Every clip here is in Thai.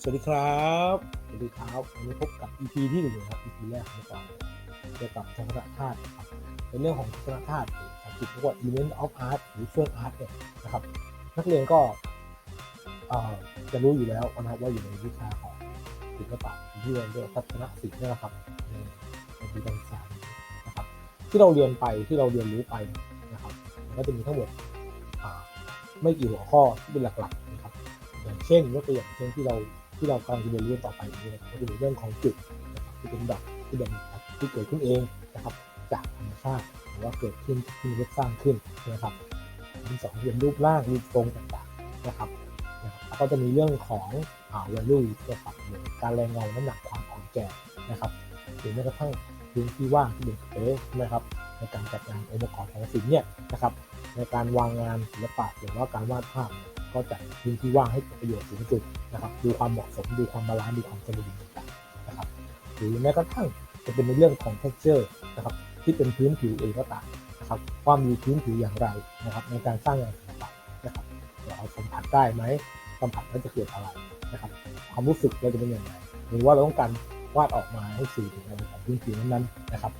สวัสดีครับสวัสดีครับวันนี้พบกับ EP ที่หนึ่งนะครับ EP แรกของเราเกี่ยวกับทัศนธาตุครับในเรื่องของทัศนธาตุภาษาอังกฤษเรียกว่า element of art หรือเฟื่องอาร์ตเนี่ยนะครับ นักเรียนก็จะรู้อยู่แล้วนะครับว่าอยู่ในวิชาของศิลปะที่เรียนเรียกว่าทัศนศิลป์นี่แหละครับในในวิทยาศาสตร์นะครับที่เราเรียนไปที่เราเรียนรู้ไปนะครับมันก็จะมีทั้งหมดไม่กี่หัวข้อที่เป็นหลักๆนะครับอย่างเช่นยกตัวอย่างเช่นที่เรา ที่เรากำลังจะเรียนรู้ต่อไปนี้นะครับก็จะมีเรื่องของจุดนะครับที่เป็นดอกที่เป็นที่เกิดขึ้นเองนะครับจากธรรมชาติหรือว่าเกิดขึ้นที่มนุษย์สร้างขึ้นนะครับที่สองเป็นรูปร่างรูปทรงต่างๆนะครับแล้วก็จะมีเรื่องของอ่า value ที่จะปรับหรือการแรงเงาน้ำหนักความอ่อนแก่นะครับหรือแม้กระทั่งพื้นที่ว่างที่เป็นสเปซนะครับในการจัดงานองค์ประกอบของศิลป์เนี่ยนะครับในการวางงานศิลปะหรือว่าการวาดภาพ ก็จัดพื้นที่ว่างให้เกิดประโยชน์สูงสุดนะครับ ดูความเหมาะสมดูความบาลานซ์ดูความสมดุลต่างๆนะครับ หรือแม้กระทั่งจะเป็นในเรื่องของ texture นะครับที่เป็นพื้นผิวเองก็ตามนะครับว่ามีพื้นผิวอย่างไรนะครับในการสร้างงานศิลปะนะครับเราสัมผัสได้ไหมสัมผัสแล้วจะเกิดอะไรนะครับ ความรู้สึกเราจะเป็นอย่างไรหรือว่าเราต้องการวาดออกมาให้สื่อถึงอะไรของพื้นผิวนั้นๆนะครับ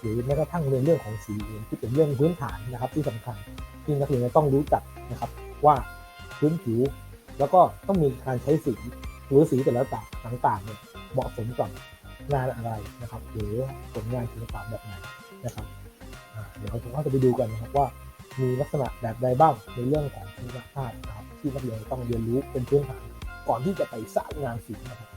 หรือแม้กระทั่งในเรื่องของสีเองที่เป็นเรื่องพื้นฐานนะครับที่สำคัญที่นักเรียนจะต้องรู้จักนะครับว่า พื้นผิว แล้วก็ต้องมีการใช้สีหรือสีแต่ละต่างๆเนี่ยเหมาะสมกับงานอะไรนะครับ หรือผลงานศิลปะแบบไหนนะครับเดี๋ยวเราจะไปดูกันนะครับว่ามีลักษณะแบบใดบ้างในเรื่องของศิลปะนะครับที่นักเรียนต้องเรียนรู้เป็นพื้นฐานก่อนที่จะไปสร้างงานศิลป์นะครับ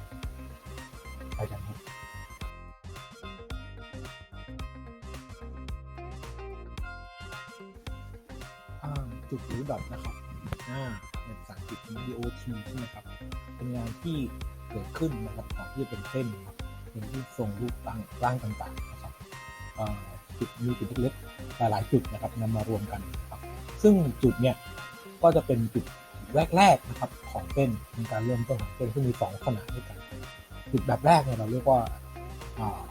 iot ใช่ไหมครับ เป็นงานที่เกิดขึ้นนะครับก่อนที่จะเป็นเส้นนะครับเป็นที่ทรงรูปร่างร่างต่างๆนะครับจุดมีจุดเล็กๆหลายๆจุดนะครับนำมารวมกันครับซึ่งจุดเนี่ยก็จะเป็นจุดแรกๆนะครับของเส้นในการเริ่มต้นของเส้นที่มีสองขนาดด้วยกัน จุดแบบแรกเนี่ยเราเรียกว่าอ่า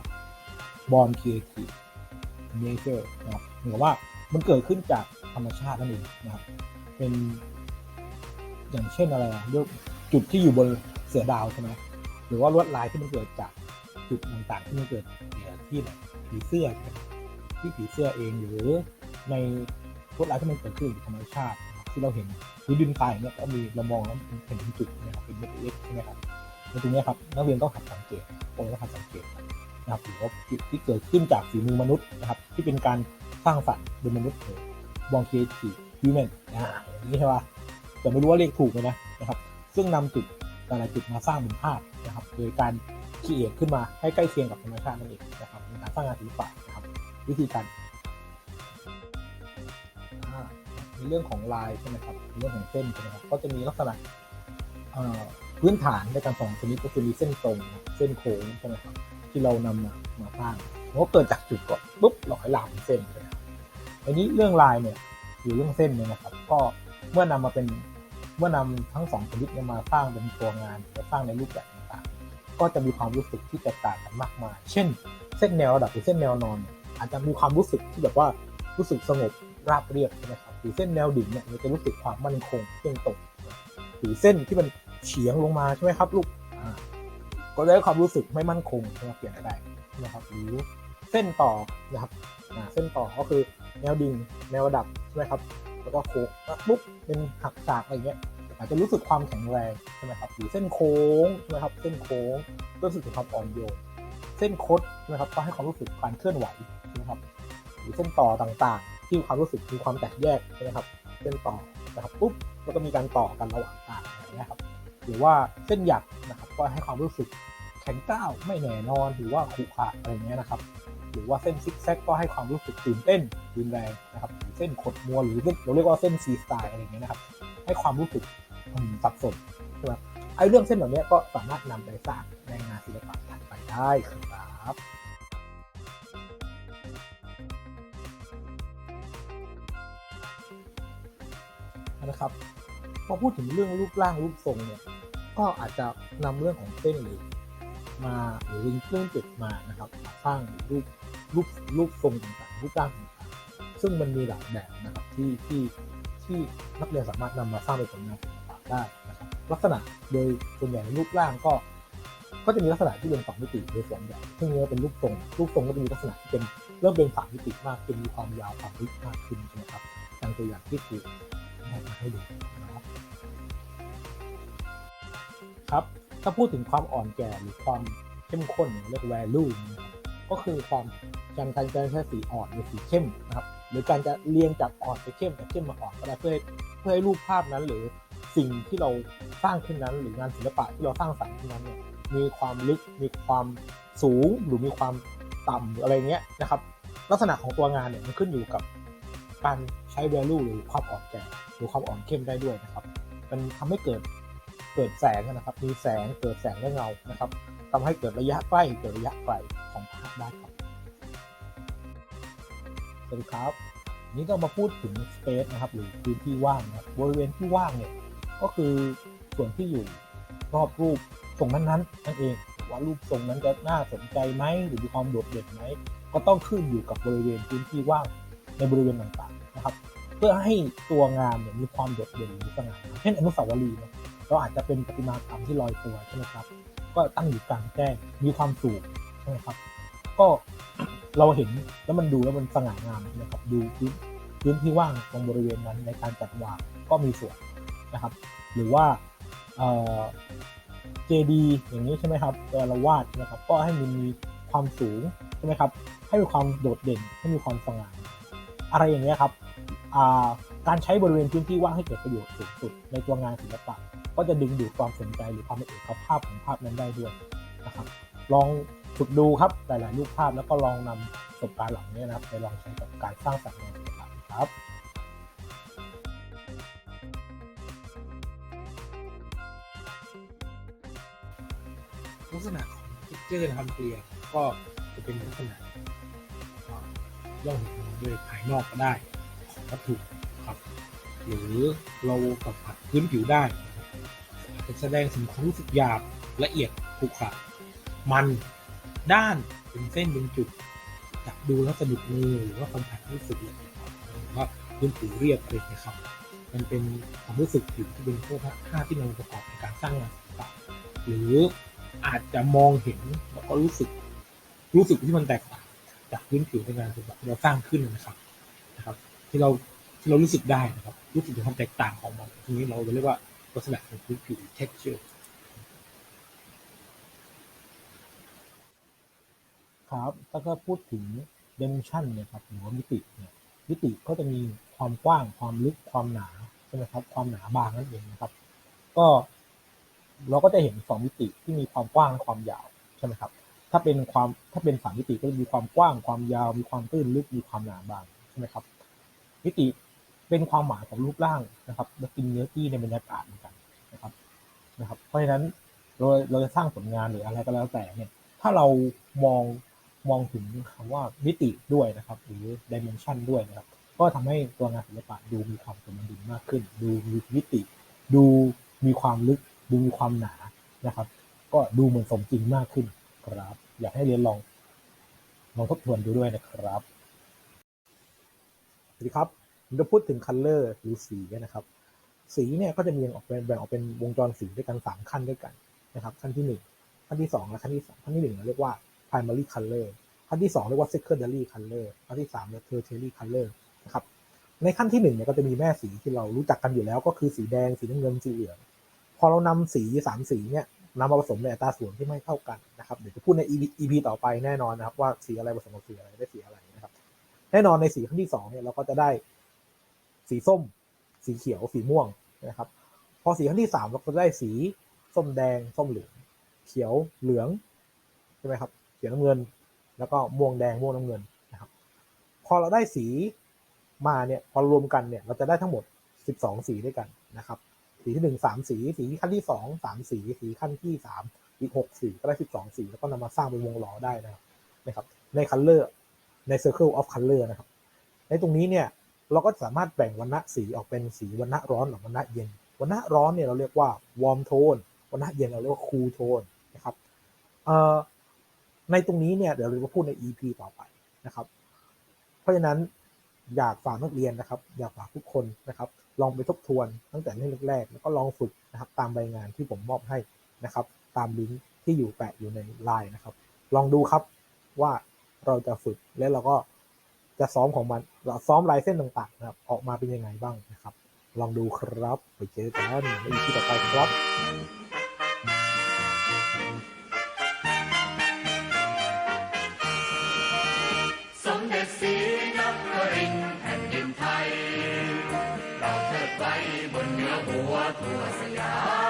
born creative นะครับเหมือนว่ามันเกิดขึ้นจากธรรมชาตินั่นเองนะครับ เป็น อย่างเช่นอะไรอะเรียกจุดที่อยู่บนเสือดาวใช่ไหมหรือว่าลวดลายที่มันเกิดจากจุดต่างๆที่มันเกิดที่ผีเสื้อที่ผีเสื้อเองหรือในลวดลายที่มันเกิดขึ้นจากธรรมชาติที่เราเห็นพื้นดินทรายเนี่ยก็มีเรามองแล้วเห็นเป็นจุดนะครับเป็นเม็ดเล็กใช่ไหมครับในตรงนี้ครับนักเรียนต้องหัดสังเกตพวกเราต้องหัดสังเกตนะครับหรือว่าจุดที่เกิดขึ้นจากฝีมือมนุษย์นะครับ ที่เป็นการสร้างสรรค์โดยมนุษย์เลยบองเคทีฮิวแมนอ่าอย่างนี้ใช่ป่ะ แต่ไม่รู้ว่าเลขถูกไหมนะนะครับ ซึ่งนำจุดแต่ละจุดมาสร้างเป็นภาพนะครับ โดยการคิดเอทขึ้นมาให้ใกล้เคียงกับธรรมชาตินั่นเองนะครับในการสร้างงานศิลปะนะครับ วิธีการในเรื่องของลายใช่ไหมครับในเรื่องของเส้นใช่ไหมครับก็จะมีลักษณะพื้นฐานในการสองชนิดก็คือมีเส้นตรง เส้นโค้งใช่ไหมครับที่เรานำมามาสร้างเพราะเกิดจากจุดก่อนปุ๊บเราให้ลามเป็นเส้นใช่ไหมครับอันนี้เรื่องลายเนี่ยหรือเรื่องเส้นเนี่ยนะครับ ก็ เมื่อนำมาเป็นเมื่อนำทั้งสองชนิดนี่ยมาสร้างเป็นตัวงานหรือสร้างในรูปแบบต่างๆ ก็จะมีความรู้สึกที่แตกต่างกันมากมาย เช่น เส้นแนวระดับหรือเส้นแนวนอน อาจจะมีความรู้สึกที่แบบว่ารู้สึกสงบราบเรียบใช่ไหมครับหรือเส้นแนวดิ่งเนี่ยมันจะรู้สึกความมั่นคงเที่ยงตรงหรือเส้นที่มันเฉียงลงมาใช่ไหมครับลูกก็ได้ความรู้สึกไม่มั่นคงใช่ไหมเปลี่ยนได้นะครับหรือเส้นต่อนะครับเส้นต่อก็คือแนวดิ่งแนวระดับใช่ไหมครับ แล้วก็โค้งปุ๊บเป็นหักฉากอะไรเงี้ยอาจจะรู้สึกความแข็งแรงใช่ไหมครับหรือเส้นโค้งใช่ไหมครับเส้นโค้งรู้สึกถึงความอ่อนโยนเส้นคดใช่ไหมครับก็ให้ความรู้สึกการเคลื่อนไหวใช่ไหมครับหรือเส้นต่อต่างๆ ที่มีความรู้สึกมีความแตกแยกใช่ไหมครับเส้นต่อนะครับปุ๊บแล้วก็มีการต่อกันระหว่างต่างอะไรเงี้ยครับหรือว่าเส้นหยักนะครับก็ให้ความรู้สึกแข็งก้าวไม่แน่นอนหรือว่าขรุขระอะไรเงี้ยนะครับ หรือว่าเส้นซิกแซกก็ให้ความรู้สึกตื่นเต้นรุนแรงนะครับเส้นขดมัวหรือเราเรียกว่าเส้นซีสไตล์อะไรเงี้ยนะครับให้ความรู้สึกอืมสับสนใช่ไหมไอ้เรื่องเส้นเหล่านี้ก็สามารถนำไปสร้างในงานศิลปะถัดไปได้ครับนะครับพอพูดถึงเรื่องรูปร่างรูปทรงเนี่ยก็อาจจะนำเรื่องของเส้นหรือมาหรือเรื่องจุดมานะครับสร้างรูป รูปรูปทรงต่างๆรูปร่างต่างๆซึ่งมันมีหลายแบบนะครับที่ที่ที่นักเรียนสามารถนำมาสร้างเป็นผลงานศิลปะได้นะครับลักษณะโดยส่วนใหญ่รูปร่างก็ก็จะมีลักษณะที่เป็นสองมิติโดยส่วนใหญ่ซึ่งเนื้อเป็นรูปทรงรูปทรงก็จะมีลักษณะที่เป็นเริ่มเป็นสามมิติมากขึ้นมีความยาวความลึกมากขึ้นใช่ไหมครับดังตัวอย่างที่ครูให้มาให้ดูนะครับครับถ้าพูดถึงความอ่อนแก่หรือความเข้มข้นเรียเรียก value นะครับ ก็คือความการการใช้สีอ่อนหรือสีเข้มนะครับ หรือการจะเรียงจากอ่อนไปเข้มจากเข้มมาอ่อนก็ได้เพื่อเพื่อให้รูปภาพนั้นหรือสิ่งที่เราสร้างขึ้นนั้น หรืองานศิลปะที่เราสร้างสรรค์ขึ้นนั้นเนี่ยมีความลึกมีความสูงหรือมีความต่ำอะไรเงี้ยนะครับ ลักษณะของตัวงานเนี่ยมันขึ้นอยู่กับการใช้ value หรือความอ่อนแก่หรือความอ่อนเข้มได้ด้วยนะครับ มันทำให้เกิดเกิดแสงนะครับ มีแสงเกิดแสงและเงานะครับทำให้เกิดระยะใกล้เกิดระยะไกล ได้ครับสวัสดีครับนี้ก็มาพูดถึง space นะครับหรือพื้นที่ว่างนะครับบริเวณที่ว่างเนี่ยก็คือส่วนที่อยู่รอบรูปทรงนั้นๆนั่นเองว่ารูปทรงนั้นจะน่าสนใจไหมหรือมีความโดดเด่นไหมก็ต้องขึ้นอยู่กับบริเวณพื้นที่ว่างในบริเวณต่างๆนะครับ เพื่อให้ตัวงานเนี่ยมีความโดดเด่นหรือสง่างามเช่นอนุสาวรีย์เนี่ยเราอาจจะเป็นประติมากรรมที่ลอยตัวใช่ไหมครับ ก็ตั้งอยู่กลางแจ้งมีความสูงใช่ไหมครับ ก็เราเห็นแล้วมันดูแล้วมันสง่างามนะครับดูพื้นพื้นที่ว่างตรงบริเวณนั้นในการจัดวางก็มีส่วนนะครับ หรือว่าเอ่อเจดีอย่างนี้ใช่ไหมครับเวลาเราวาดนะครับ ก็ให้มันมีความสูงใช่ไหมครับ ให้มีความโดดเด่นให้มีความสง่างามอะไรอย่างเงี้ยครับการใช้บริเวณพื้นที่ว่างให้เกิดประโยชน์สูงสุดในตัวงานศิลปะ ก็จะดึงดูดความสนใจหรือความเป็นเอกภาพของภาพนั้นได้ด้วยนะครับ ลองฝึกดูครับหลายๆรูปภาพแล้วก็ลองนำประสบการณ์เหล่านี้นะครับไปลองใช้กับการสร้างสรรค์งานศิลปะครับลักษณะของเท็กเจอร์นะครับเกลียก็จะเป็นลักษณะอ่าย่อมเห็นโดยภายนอกก็ได้ของวัตถุครับ หรือเราสัมผัสพื้นผิวได้จจะแสดงถึงความรู้สึกหยาบละเอียดขรุขระ มันด้านเป็นเส้นเป็นจุดจับดูแล้วสะดุดมือหรือว่าสัมผัสรู้สึกเลยว่าพื้นผิวเรียบอะไรนะครับมันเป็นความรู้สึกผิวที่เป็นพวกท่าที่นำมาประกอบในการสร้างงานศิลปะหรืออาจจะมองเห็นแล้วก็รู้สึกรู้สึกที่มันแตกต่างจากพื้นผิวในงานศิลปะที่เราสร้างขึ้นนะครับนะครับ ที่เราที่เรารู้สึกได้นะครับ รู้สึกถึงความแตกต่างของมันทีนี้เราจะเรียกว่าลักษณะของพื้นผิว texture ครับ ถ้าก็พูดถึง dimension เนี่ยครับหรือว่ามิติเนี่ยมิติก็จะมีความกว้างความลึกความหนาใช่ไหมครับความหนาบางนั่นเองนะครับ ก็เราก็จะเห็นสองมิติที่มีความกว้างและความยาวใช่ไหมครับ ถ้าเป็นความถ้าเป็นสามมิติก็จะมีความกว้างความยาว มีความตื้นลึกมีความหนาบางใช่ไหมครับ มิติเป็นความหมายของรูปร่างนะครับและกินเนื้อที่ในบรรยากาศเหมือนกันนะครับนะครับ เพราะฉะนั้นเราเราจะสร้างผลงานหรืออะไรก็แล้วแต่เนี่ย ถ้าเรามอง มองถึงคำว่ามิติด้วยนะครับ หรือ dimension ด้วยนะครับ ก็ทำให้ตัวงานศิลปะดูมีความสมดุลมากขึ้น ดูมีมิติ ดูมีความลึก ดูมีความหนานะครับ ก็ดูเหมือนสมจริงมากขึ้นครับ อยากให้เรียนลองลองทบทวนดูด้วยนะครับสวัสดีครับผมจะพูดถึง color หรือสีนะครับ สีเนี่ยก็จะมีแบ่งออกเป็นแบ่งออกเป็นวงจรสีด้วยกันสามขั้นด้วยกันนะครับ ขั้นที่หนึ่งขั้นที่สองและขั้นที่สามขั้นที่หนึ่งเราเรียกว่า primary color ขั้นที่สองเรียกว่า secondary color ขั้นที่สามเรียก tertiary color นะครับในขั้นที่หนึ่งเนี่ยก็จะมีแม่สีที่เรารู้จักกันอยู่แล้ว ก็คือสีแดงสีน้ำเงินสีเหลือง พอเรานำสีสามสีเนี่ยนำมาผสมในอัตราส่วนที่ไม่เท่ากันนะครับเดี๋ยวจะพูดใน EP ต่อไปแน่นอนนะครับ ว่าสีอะไรผสมกับสีอะไรได้สีอะไรนะครับ แน่นอนในสีขั้นที่สองเนี่ยเราก็จะได้สีส้ม สีเขียวสีม่วงนะครับ พอสีขั้นที่สามเราก็ได้สีส้มแดงส้มเหลืองเขียวเหลืองใช่ไหมครับ ขียวน้ำเงิน แล้วก็ม่วงแดงม่วงน้ำเงินนะครับพอเราได้สีมาเนี่ยพอรวมกันเนี่ยเราจะได้ทั้งหมด 12 สีด้วยกันนะครับ สีที่หนึ่งสามสี สีขั้นที่สองสามสี สีขั้นที่สามอีกหกสีก็ได้ 12 สีแล้วก็นำมาสร้างเป็นวงล้อได้นะครับนะครับใน color ใน circle of color นะครับ ในตรงนี้เนี่ยเราก็สามารถแบ่งวรรณะสีออกเป็นสีวรรณะร้อนกับวรรณะเย็นวรรณะร้อนเนี่ยเราเรียกว่า warm tone วรรณะเย็นเราเรียกว่า cool tone นะครับเอ่อ ในตรงนี้เนี่ยเดี๋ยวเราจะพูดใน EP ต่อไปนะครับ เพราะฉะนั้นอยากฝากนักเรียนนะครับ อยากฝากทุกคนนะครับ ลองไปทบทวนตั้งแต่เรื่องแรกๆแล้วก็ลองฝึกนะครับ ตามใบงานที่ผมมอบให้นะครับ ตามลิงก์ที่อยู่แปะอยู่ในไลน์นะครับ ลองดูครับว่าเราจะฝึกแล้วเราก็จะซ้อมของมัน เราซ้อมลายเส้นต่างๆนะครับ ออกมาเป็นยังไงบ้างนะครับ ลองดูครับ ไปเจอกันในอีพีต่อไปครับ 무엇인가